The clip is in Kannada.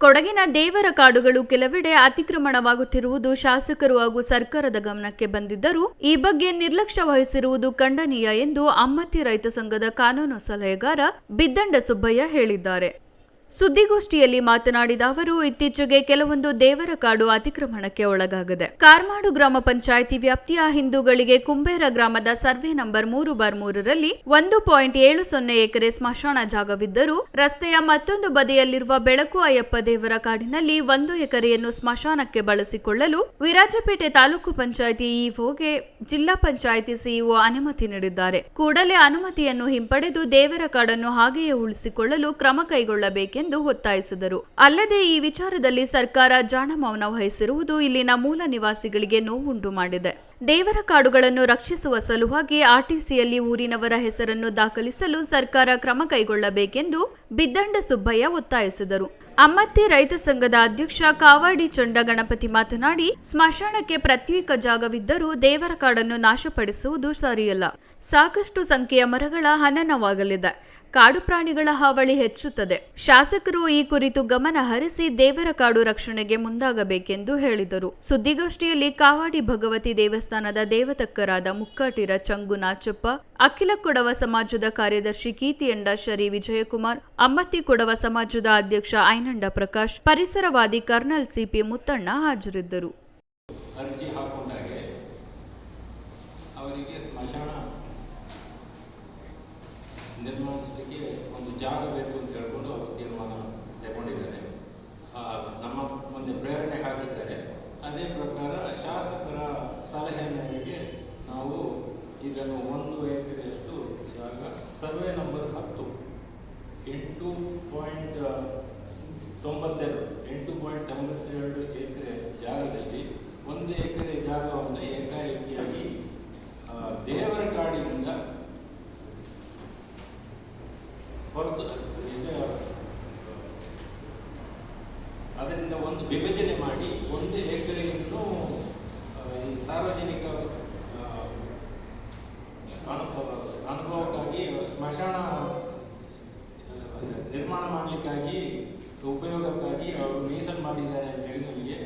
ಕೊಡಗಿನ ದೇವರ ಕಾಡುಗಳು ಕೆಲವೆಡೆ ಅತಿಕ್ರಮಣವಾಗುತ್ತಿರುವುದು ಶಾಸಕರು ಹಾಗೂ ಸರ್ಕಾರದ ಗಮನಕ್ಕೆ ಬಂದಿದ್ದರೂ ಈ ಬಗ್ಗೆ ನಿರ್ಲಕ್ಷ್ಯ ವಹಿಸಿರುವುದು ಖಂಡನೀಯ ಎಂದು ಅಮ್ಮತ್ತಿ ರೈತ ಸಂಘದ ಕಾನೂನು ಸಲಹೆಗಾರ ಬಿದ್ದಂಡ ಸುಬ್ಬಯ್ಯ ಹೇಳಿದ್ದಾರೆ. ಸುದ್ದಿಗೋಷ್ಠಿಯಲ್ಲಿ ಮಾತನಾಡಿದ ಅವರು, ಇತ್ತೀಚೆಗೆ ಕೆಲವೊಂದು ದೇವರ ಕಾಡು ಅತಿಕ್ರಮಣಕ್ಕೆ ಒಳಗಾಗಿದೆ. ಕಾರ್ಮಾಡು ಗ್ರಾಮ ಪಂಚಾಯಿತಿ ವ್ಯಾಪ್ತಿಯ ಹಿಂದೂಗಳಿಗೆ ಕುಂಬೇರ ಗ್ರಾಮದ ಸರ್ವೆ ನಂಬರ್ ಮೂರು ಬಾರ್ ಮೂರರಲ್ಲಿ ಒಂದು ಪಾಯಿಂಟ್ ಏಳು ಸೊನ್ನೆ ಎಕರೆ ಸ್ಮಶಾನ ಜಾಗವಿದ್ದರೂ, ರಸ್ತೆಯ ಮತ್ತೊಂದು ಬದಿಯಲ್ಲಿರುವ ಬೆಳಕು ಅಯ್ಯಪ್ಪ ದೇವರ ಕಾಡಿನಲ್ಲಿ ಒಂದು ಎಕರೆಯನ್ನು ಸ್ಮಶಾನಕ್ಕೆ ಬಳಸಿಕೊಳ್ಳಲು ವಿರಾಜಪೇಟೆ ತಾಲೂಕು ಪಂಚಾಯಿತಿ ಇಒಗೆ ಜಿಲ್ಲಾ ಪಂಚಾಯಿತಿ ಸಿಇಒ ಅನುಮತಿ ನೀಡಿದ್ದಾರೆ. ಕೂಡಲೇ ಅನುಮತಿಯನ್ನು ಹಿಂಪಡೆದು ದೇವರ ಕಾಡನ್ನು ಹಾಗೆಯೇ ಉಳಿಸಿಕೊಳ್ಳಲು ಕ್ರಮ ಕೈಗೊಳ್ಳಬೇಕೆಂದು ಒತ್ತಾಯಿಸಿದರು. ಅಲ್ಲದೆ ಈ ವಿಚಾರದಲ್ಲಿ ಸರ್ಕಾರ ಜಾಣ ಮೌನ ವಹಿಸಿರುವುದು ಇಲ್ಲಿನ ಮೂಲ ನಿವಾಸಿಗಳಿಗೆ ನೋವುಂಟು ಮಾಡಿದೆ. ದೇವರ ಕಾಡುಗಳನ್ನು ರಕ್ಷಿಸುವ ಸಲುವಾಗಿ ಆರ್ಟಿಸಿಯಲ್ಲಿ ಊರಿನವರ ಹೆಸರನ್ನು ದಾಖಲಿಸಲು ಸರ್ಕಾರ ಕ್ರಮ ಕೈಗೊಳ್ಳಬೇಕೆಂದು ಬಿದ್ದಂಡ ಸುಬ್ಬಯ್ಯ ಒತ್ತಾಯಿಸಿದರು. ಅಮ್ಮತ್ತಿ ರೈತ ಸಂಘದ ಅಧ್ಯಕ್ಷ ಕಾವಾಡಿ ಚಂಡ ಗಣಪತಿ ಮಾತನಾಡಿ, ಸ್ಮಶಾನಕ್ಕೆ ಪ್ರತ್ಯೇಕ ಜಾಗವಿದ್ದರೂ ದೇವರ ಕಾಡನ್ನು ನಾಶಪಡಿಸುವುದು ಸರಿಯಲ್ಲ. ಸಾಕಷ್ಟು ಸಂಖ್ಯೆಯ ಮರಗಳ ಹನನವಾಗಲಿದೆ. ಕಾಡು ಪ್ರಾಣಿಗಳ ಹಾವಳಿ ಹೆಚ್ಚುತ್ತದೆ. ಶಾಸಕರು ಈ ಕುರಿತು ಗಮನ ಹರಿಸಿ ದೇವರ ಕಾಡು ರಕ್ಷಣೆಗೆ ಮುಂದಾಗಬೇಕೆಂದು ಹೇಳಿದರು. ಸುದ್ದಿಗೋಷ್ಠಿಯಲ್ಲಿ ಕಾವಾಡಿ ಭಗವತಿ ದೇವಸ್ಥಾನದ ದೇವತಕ್ಕರಾದ ಮುಕ್ಕಾಟಿರ ಚಂಗು ನಾಚಪ್ಪ ಅಖಿಲ ಕೊಡವ ಸಮಾಜದ ಕಾರ್ಯದರ್ಶಿ ಕೀತಿಯಂಡ ಎಂಡಾಶರಿ ವಿಜಯಕುಮಾರ್ ಅಮ್ಮತ್ತಿ ಕೊಡವ ಸಮಾಜದ ಅಧ್ಯಕ್ಷ ಐನಂಡ ಪ್ರಕಾಶ್, ಪರಿಸರವಾದಿ ಕರ್ನಲ್ ಸಿಪಿ ಮುತ್ತಣ್ಣ ಹಾಜರಿದ್ದರು. ಒಂದು ಜಾಗ ಬೇಕು ಅಂತ ಹೇಳ್ಕೊಂಡು ತೀರ್ಮಾನ ಸಲಹೆ ನಾವು ಇದನ್ನು ಒಂದು ಎಕರೆಯಷ್ಟು ಜಾಗ, ಸರ್ವೆ ನಂಬರ್ ಹತ್ತು, ಎಂಟು ಪಾಯಿಂಟ್ ತೊಂಬತ್ತೆರಡು, ಎಂಟು ಪಾಯಿಂಟ್ ತೊಂಬತ್ತೆರಡು ಎಕರೆ ಜಾಗದಲ್ಲಿ ಒಂದು ಎಕರೆ ಜಾಗವನ್ನು ಏಕಾಏಕಿಯಾಗಿ ದೇವರ ಕಾಡಿನಿಂದ ಹೊರತು ಅದರಿಂದ ಒಂದು ವಿಭಜನೆ ಮಾಡಿ ಒಂದು ಎಕರೆಯನ್ನು ನಿರ್ಮಾಣ ಉಪಯೋಗಕ್ಕಾಗಿ ಅವರು ಮೀಸಲು ಮಾಡಿದ್ದಾರೆ ಅಂತ ಹೇಳಿ ನಮಗೆ